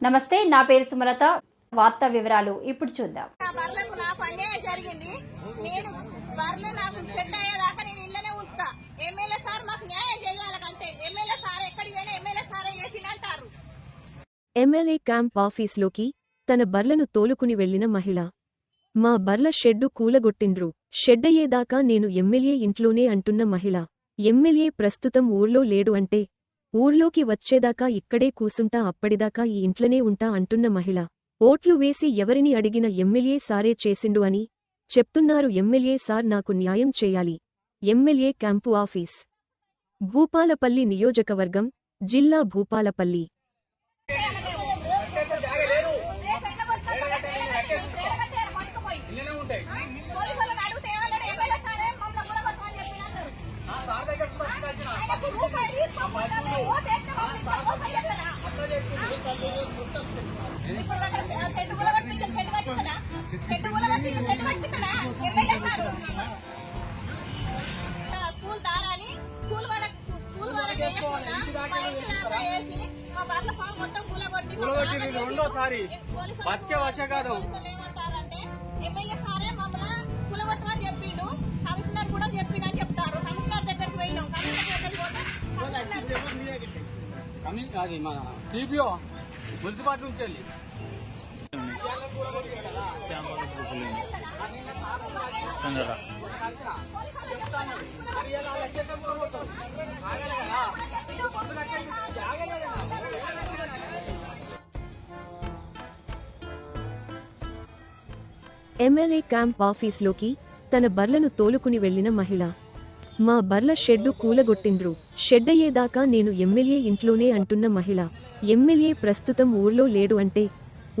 నమస్తే నా పేరు సుమలత. వార్తా వివరాలు ఇప్పుడు చూద్దాం. నా బర్లకు నాకు అన్యాయం జరిగింది. నేను నాకు సెట్ అయ్యేదాకా నేను ఇళ్ళనే ఉంచుతా. ఎమ్మెల్యే సార్ మాకు న్యాయం చేయాలంటే ఎమ్మెల్యే సార్ ఎక్కడికి పోయినా ఎమ్మెల్యే సారే చేసిందంటారు ఎమ్మెల్యే క్యాంప్ ఆఫీస్లోకి తన బర్లను తోలుకుని వెళ్ళిన మహిళ మా బర్ల షెడ్డు కూలగొట్టిండ్రు. షెడ్డయ్యేదాకా నేను ఎమ్మెల్యే ఇంట్లోనే అంటున్న మహిళ ఎమ్మెల్యే ప్రస్తుతం ఊర్లో లేడు అంటే ఊర్లోకి వచ్చేదాకా ఇక్కడే కూసుంటా అప్పటిదాకా ఈ ఇంట్లోనే ఉంటా అంటున్న మహిళ. ఓట్లు వేసి ఎవరిని అడిగిన ఎమ్మెల్యే సారే చేసిండు అని చెప్తున్నారు. ఎమ్మెల్యే సార్ నాకు న్యాయం చేయాలి. MLA camp office. భూపాలపల్లి నియోజకవర్గం జిల్లా భూపాలపల్లి. స్కూల్ దారాని స్కూల్ వాళ్ళకి స్కూల్ వాళ్ళకి మా ఇంటి వేసి మా బర్ల ఫామ్ మొత్తం కూలగొట్టి రెండోసారి. బతికే ఎమ్మెల్యే సారే మమ్మల్ని కూలగొట్టమని అది మన టీపీఓ మున్సిపాలిటీ నుంచి వెళ్ళి. ఎమ్మెల్యే క్యాంప్ ఆఫీస్లోకి తన బర్లను తోలుకుని వెళ్ళిన మహిళ. మా బర్ల షెడ్డు కూలగొట్టిండ్రు. షెడ్డయ్యేదాకా నేను ఎమ్మెల్యే ఇంట్లోనే అంటున్న మహిళ. ఎమ్మెల్యే ప్రస్తుతం ఊర్లో లేడు అంటే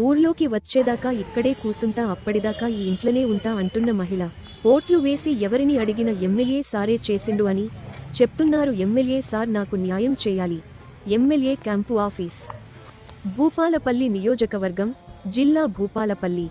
ఊర్లోకి వచ్చేదాకా ఇక్కడే కూసుంటా అప్పటిదాకా ఈ ఇంట్లోనే ఉంటా అంటున్న మహిళ. ఓట్లు వేసి ఎవరిని అడిగిన ఎమ్మెల్యే సారే చేసిండు అని చెప్తున్నారు ఎమ్మెల్యే సార్ నాకు న్యాయం చేయాలి. MLA camp office. భూపాలపల్లి నియోజకవర్గం జిల్లా భూపాలపల్లి.